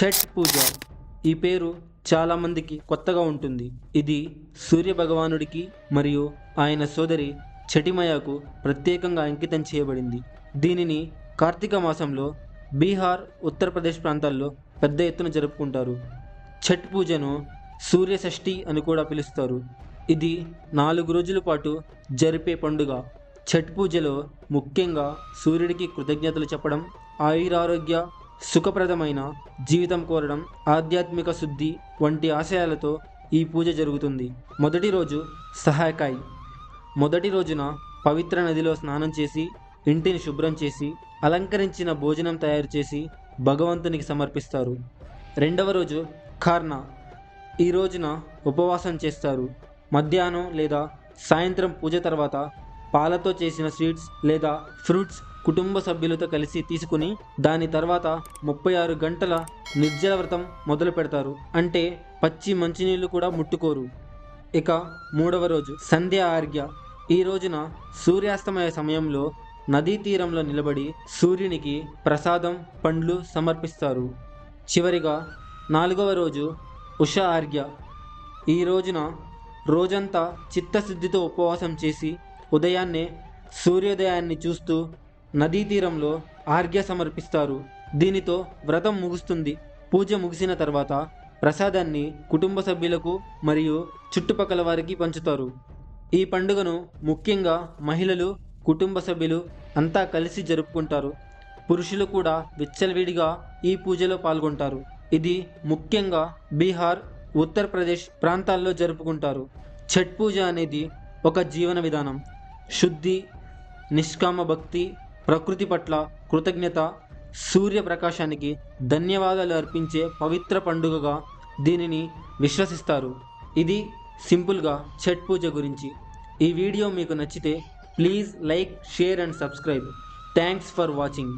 ఛట్ పూజ. ఈ పేరు చాలామందికి కొత్తగా ఉంటుంది. ఇది సూర్య భగవానుడికి మరియు ఆయన సోదరి చటిమయకు ప్రత్యేకంగా అంకితం చేయబడింది. దీనిని కార్తీక మాసంలో బీహార్ ఉత్తరప్రదేశ్ ప్రాంతాల్లో పెద్ద ఎత్తున జరుపుకుంటారు. ఛట్ పూజను సూర్య షష్ఠి అని కూడా పిలుస్తారు. ఇది నాలుగు రోజుల పాటు జరిపే పండుగ. ఛట్ పూజలో ముఖ్యంగా సూర్యుడికి కృతజ్ఞతలు చెప్పడం ఆయురారోగ్య సుఖప్రదమైన జీవితం కోరడం ఆధ్యాత్మిక శుద్ధి వంటి ఆశయాలతో ఈ పూజ జరుగుతుంది. మొదటి రోజు సహాయకాయ్. మొదటి రోజున పవిత్ర నదిలో స్నానం చేసి ఇంటిని శుభ్రం చేసి అలంకరించిన భోజనం తయారు చేసి భగవంతునికి సమర్పిస్తారు. రెండవ రోజు ఖార్నా. ఈ రోజున ఉపవాసం చేస్తారు. మధ్యాహ్నం లేదా సాయంత్రం పూజ తర్వాత పాలతో చేసిన స్వీట్స్ లేదా ఫ్రూట్స్ కుటుంబ సభ్యులతో కలిసి తీసుకుని దాని తర్వాత ముప్పై ఆరు గంటల నిర్జల వ్రతం మొదలు పెడతారు. అంటే పచ్చి మంచినీళ్ళు కూడా ముట్టుకోరు. ఇక మూడవ రోజు సంధ్య ఆర్గ్య ఈ రోజున సూర్యాస్తమయ సమయంలో నదీ తీరంలో నిలబడి సూర్యునికి ప్రసాదం పండ్లు సమర్పిస్తారు. చివరిగా నాలుగవ రోజు ఉష ఆర్య ఈ రోజున రోజంతా చిత్తశుద్ధితో ఉపవాసం చేసి ఉదయాన్నే సూర్యోదయాన్ని చూస్తూ నదీ తీరంలో ఆర్గ్య సమర్పిస్తారు. దీనితో వ్రతం ముగుస్తుంది. పూజ ముగిసిన తర్వాత ప్రసాదాన్ని కుటుంబ సభ్యులకు మరియు చుట్టుపక్కల వారికి పంచుతారు. ఈ పండుగను ముఖ్యంగా మహిళలు కుటుంబ సభ్యులు అంతా కలిసి జరుపుకుంటారు. పురుషులు కూడా విచ్చలవిడిగా ఈ పూజలో పాల్గొంటారు. ఇది ముఖ్యంగా బీహార్ ఉత్తరప్రదేశ్ ప్రాంతాల్లో జరుపుకుంటారు. ఛట్ పూజ అనేది ఒక జీవన విధానం. శుద్ధి నిష్కామ భక్తి ప్రకృతి పట్ల కృతజ్ఞత సూర్యప్రకాశానికి ధన్యవాదాలు అర్పించే పవిత్ర పండుగగా దీనిని విశ్వసిస్తారు. ఇది సింపుల్గా ఛట్ పూజ గురించి. ఈ వీడియో మీకు నచ్చితే please like share and subscribe. Thanks for watching.